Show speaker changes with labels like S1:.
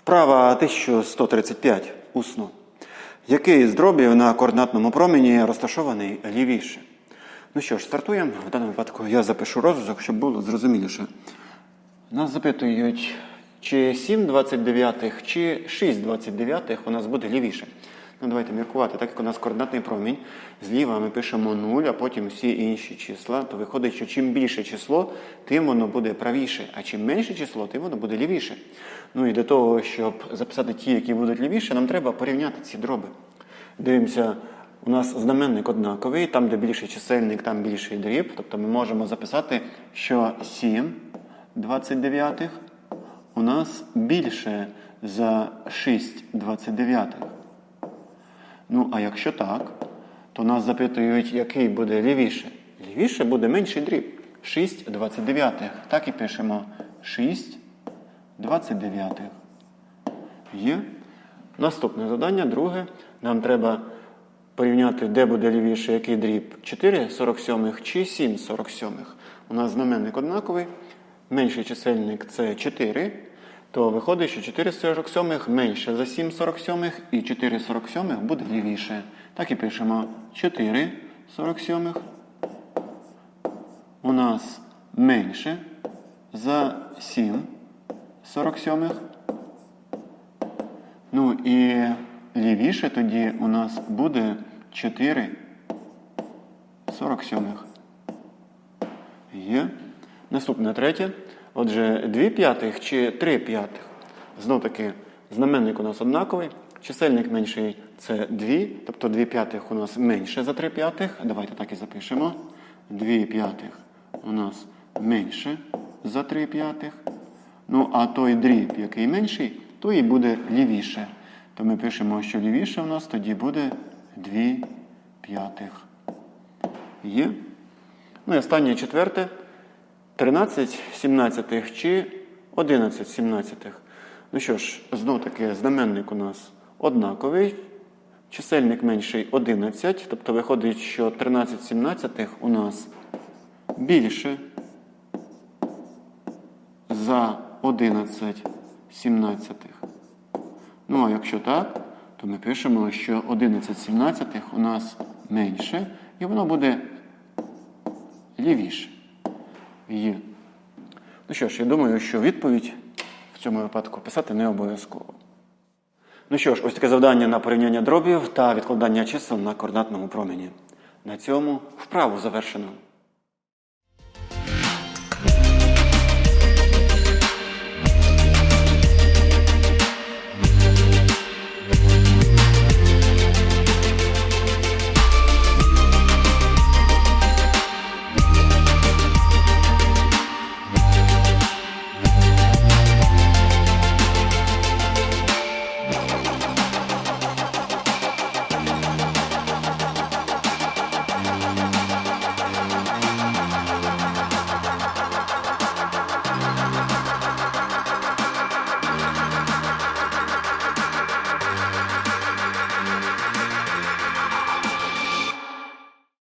S1: Вправа 1135. Усно. Який з дробів на координатному промені розташований лівіше? Ну що ж, стартуємо. В даному випадку я запишу розв'язок, щоб було зрозуміліше. Нас запитують, чи 7 29, чи 6 29 у нас буде лівіше. Ну, давайте міркувати. Так як у нас координатний промінь, зліва ми пишемо 0, а потім всі інші числа, то виходить, що чим більше число, тим воно буде правіше, а чим менше число, тим воно буде лівіше. Ну і для того, щоб записати ті, які будуть лівіше, нам треба порівняти ці дроби. Дивимося, у нас знаменник однаковий, там, де більший чисельник, там більший дріб. Тобто ми можемо записати, що 7 29 у нас більше за 6 29. Ну, а якщо так, то нас запитують, який буде лівіше. Лівіше буде менший дріб. 6 29. Так і пишемо 6 29. Є. Наступне завдання, друге. Нам треба порівняти, де буде лівіше, який дріб. 4 47 чи 7 47. У нас знаменник однаковий. Менший чисельник це 4. То виходить, що 4 47 менше за 7 47 і 4 47 буде лівіше. Так і пишемо 4 47 у нас менше за 7 47. Ну і лівіше тоді у нас буде 4 47. Є. Наступне третє. Отже, 2 п'ятих чи 3 п'ятих. Знов таки, знаменник у нас однаковий. Чисельник менший це 2, тобто 2 п'ятих у нас менше за 3 п'ятих. Давайте так і запишемо. 2 п'ятих у нас менше за 3 п'ятих. Ну, а той дріб, який менший, то і буде лівіше. То ми пишемо, що лівіше у нас тоді буде 2 п'ятих. Є. Ну і останнє четверте. 13 сімнадцятих чи 11 сімнадцятих. Ну що ж, знов таки знаменник у нас однаковий. Чисельник менший 11, тобто виходить, що 13 сімнадцятих у нас більше за 11 сімнадцятих. Ну, а якщо так, то ми пишемо, що 11 сімнадцятих у нас менше, і воно буде лівіше. Є. Ну що ж, я думаю, що відповідь в цьому випадку писати не обов'язково. Ну що ж, ось таке завдання на порівняння дробів та відкладання чисел на координатному промені. На цьому вправу завершено.